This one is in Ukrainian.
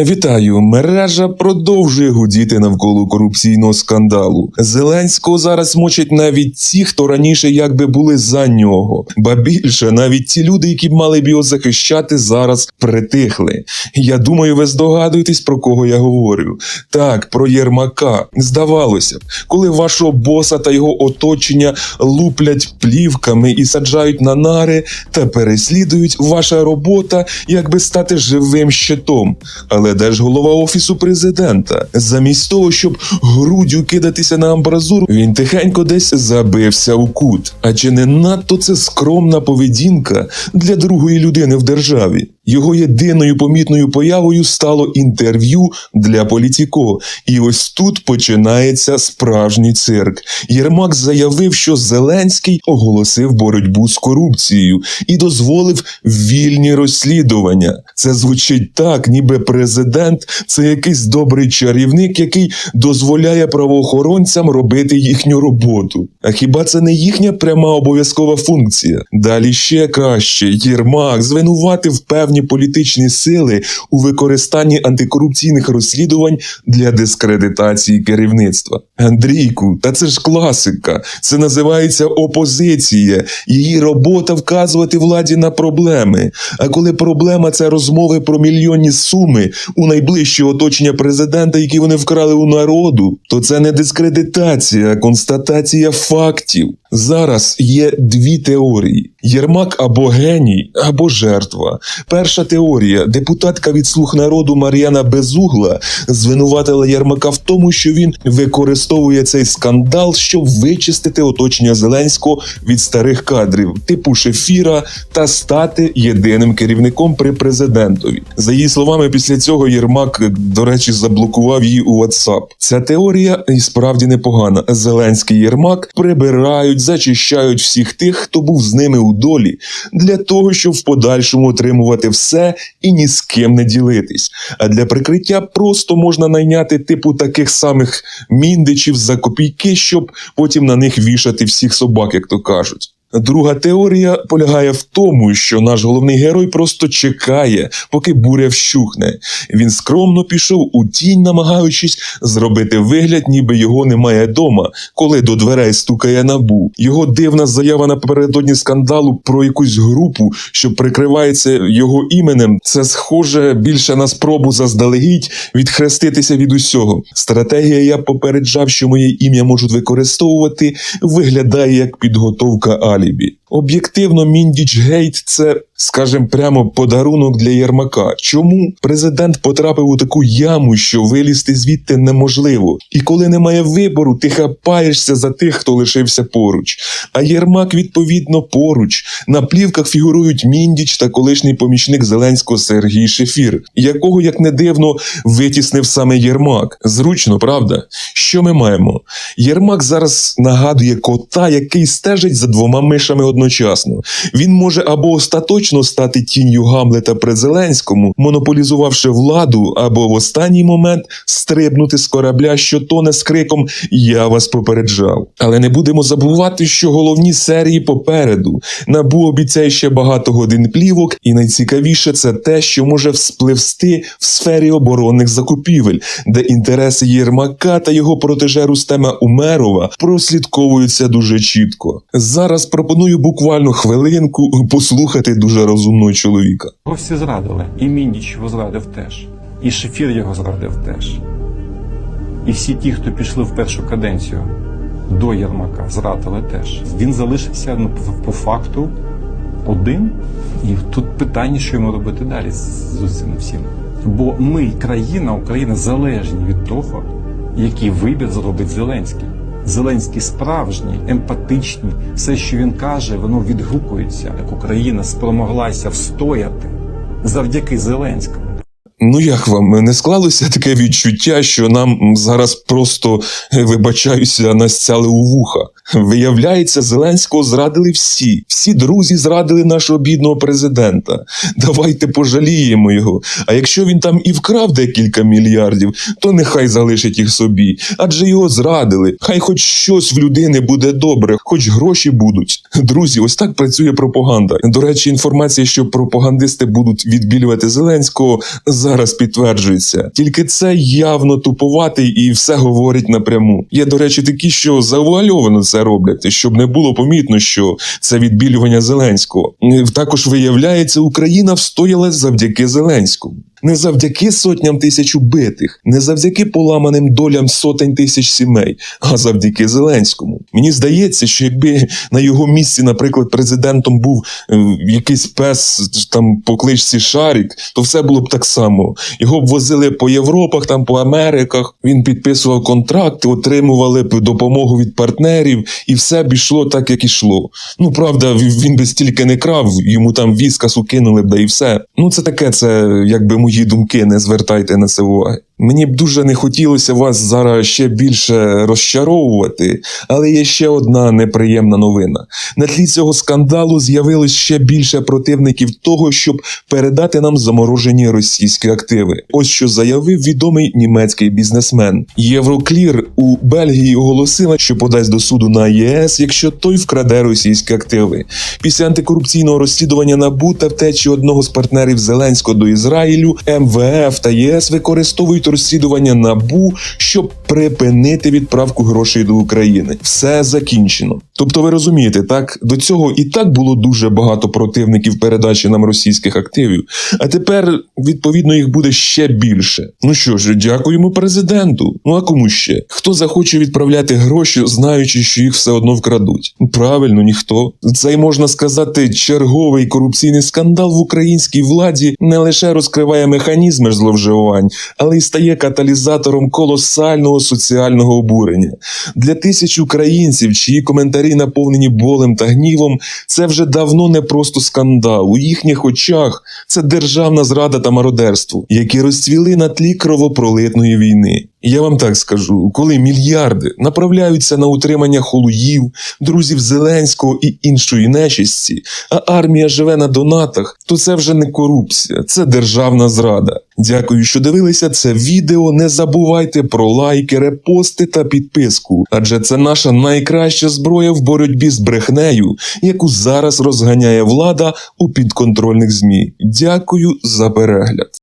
Вітаю. Мережа продовжує гудіти навколо корупційного скандалу. Зеленського зараз мочать навіть ті, хто раніше якби були за нього. Ба більше навіть ті люди, які б мали б його захищати, зараз притихли. Я думаю, ви здогадуєтесь про кого я говорю. Так, про Єрмака. Здавалося б, коли вашого боса та його оточення луплять плівками і саджають на нари та переслідують, ваша робота якби стати живим щитом. Але голова офісу президента? Замість того, щоб груддю кидатися на амбразуру, він тихенько десь забився у кут. А чи не надто це скромна поведінка для другої людини в державі? Його єдиною помітною появою стало інтерв'ю для Політіко. І ось тут починається справжній цирк. Єрмак заявив, що Зеленський оголосив боротьбу з корупцією і дозволив вільні розслідування. Це звучить так, ніби президент це якийсь добрий чарівник, який дозволяє правоохоронцям робити їхню роботу. А хіба це не їхня пряма обов'язкова функція? Далі ще краще. Єрмак звинуватив певні політичні сили у використанні антикорупційних розслідувань для дискредитації керівництва. Андрійку, та це ж класика. Це називається опозиція. Її робота вказувати владі на проблеми. А коли проблема це розмови про мільйонні суми у найближче оточення президента, які вони вкрали у народу, то це не дискредитація, а констатація фактів. Зараз є дві теорії: Єрмак або геній, або жертва. Перша теорія: депутатка від слуг народу Мар'яна Безугла звинуватила Єрмака в тому, що він використовує цей скандал, щоб вичистити оточення Зеленського від старих кадрів, типу Шефіра, та стати єдиним керівником при президентові. За її словами, після цього Єрмак, до речі, заблокував її у WhatsApp. Ця теорія і справді непогана. Зеленський Єрмак прибирають, зачищають всіх тих, хто був з ними у долі, для того, щоб в подальшому отримувати все і ні з ким не ділитись. А для прикриття просто можна найняти типу таких самих міндичів за копійки, щоб потім на них вішати всіх собак, як то кажуть. Друга теорія полягає в тому, що наш головний герой просто чекає, поки буря вщухне. Він скромно пішов у тінь, намагаючись зробити вигляд, ніби його немає дома, коли до дверей стукає набу. Його дивна заява напередодні скандалу про якусь групу, що прикривається його іменем. Це схоже більше на спробу заздалегідь відхреститися від усього. Стратегія я попереджав, що моє ім'я можуть використовувати, виглядає як підготовка алібі. Об'єктивно, Міндіч Гейт це, скажем прямо, подарунок для Єрмака. Чому президент потрапив у таку яму, що вилізти звідти неможливо? І коли немає вибору, ти хапаєшся за тих, хто лишився поруч. А Єрмак, відповідно, поруч. На плівках фігурують Міндіч та колишній помічник Зеленського Сергій Шефір, якого, як не дивно, витіснив саме Єрмак. Зручно, правда? Що ми маємо? Єрмак зараз нагадує кота, який стежить за двома мишами одночасно. Він може або остаточно стати тінню Гамлета при Зеленському, монополізувавши владу, або в останній момент стрибнути з корабля, що тоне з криком Я вас попереджав. Але не будемо забувати, що головні серії попереду. Набу обіцяє ще багато годин плівок, і найцікавіше це те, що може вспливсти в сфері оборонних закупівель, де інтереси Єрмака та його протеже Рустема Умерова прослідковуються дуже чітко. Зараз пропоную буквально хвилинку послухати дуже розумного чоловіка. Його всі зрадили. І Мініч його зрадив теж. І Шефір його зрадив теж. І всі ті, хто пішли в першу каденцію до Єрмака, зрадили теж. Він залишився ну, по, факту один. І тут питання, що йому робити далі з цим всім. Бо ми, країна, Україна залежні від того, який вибір зробить Зеленський. Зеленський справжній, емпатичний, все, що він каже, воно відгукується. Як Україна спромоглася встояти завдяки Зеленському. Ну як вам не склалося таке відчуття, що нам зараз просто е, вибачаюся, настяли у вуха? Виявляється, Зеленського зрадили всі. Всі друзі зрадили нашого бідного президента. Давайте пожаліємо його. А якщо він там і вкрав декілька мільярдів, то нехай залишить їх собі. Адже його зрадили. Хай хоч щось в людини буде добре, хоч гроші будуть. Друзі, ось так працює пропаганда. До речі, інформація, що пропагандисти будуть відбілювати Зеленського, зараз зараз підтверджується. Тільки це явно тупуватий і все говорить напряму. Є, до речі, такі, що завуальовано це роблять, щоб не було помітно, що це відбілювання Зеленського. Також виявляється, Україна встояла завдяки Зеленському. Не завдяки сотням тисяч убитих, не завдяки поламаним долям сотень тисяч сімей, а завдяки Зеленському. Мені здається, що якби на його місці, наприклад, президентом був е, якийсь пес там по кличці Шарік, то все було б так само. Його б возили по Європах, там по Америках. Він підписував контракти, отримували б допомогу від партнерів, і все б ішло так, як ішло. Ну правда, він би стільки не крав, йому там віскасу кинули б, да і все. Ну це таке, це якби мої думки, не звертайте на це уваги. Мені б дуже не хотілося вас зараз ще більше розчаровувати, але є ще одна неприємна новина. На тлі цього скандалу з'явилось ще більше противників того, щоб передати нам заморожені російські активи. Ось що заявив відомий німецький бізнесмен. Євроклір у Бельгії оголосила, що подасть до суду на ЄС, якщо той вкраде російські активи. Після антикорупційного розслідування НАБУ та втечі одного з партнерів Зеленського до Ізраїлю, МВФ та ЄС використовують розслідування НАБУ, щоб припинити відправку грошей до України. Все закінчено. Тобто, ви розумієте, так до цього і так було дуже багато противників передачі нам російських активів, а тепер відповідно їх буде ще більше. Ну що ж, дякуємо президенту. Ну а кому ще? Хто захоче відправляти гроші, знаючи, що їх все одно вкрадуть? Правильно, ніхто. Цей можна сказати, черговий корупційний скандал в українській владі не лише розкриває механізми зловживань, але й стає каталізатором колосального соціального обурення. Для тисяч українців, чиї коментарі наповнені болем та гнівом, це вже давно не просто скандал. У їхніх очах це державна зрада та мародерство, які розцвіли на тлі кровопролитної війни. Я вам так скажу, коли мільярди направляються на утримання холуїв, друзів Зеленського і іншої нечисті, а армія живе на донатах, то це вже не корупція, це державна зрада. Дякую, що дивилися це відео. Не забувайте про лайки, репости та підписку, адже це наша найкраща зброя в боротьбі з брехнею, яку зараз розганяє влада у підконтрольних змі. Дякую за перегляд.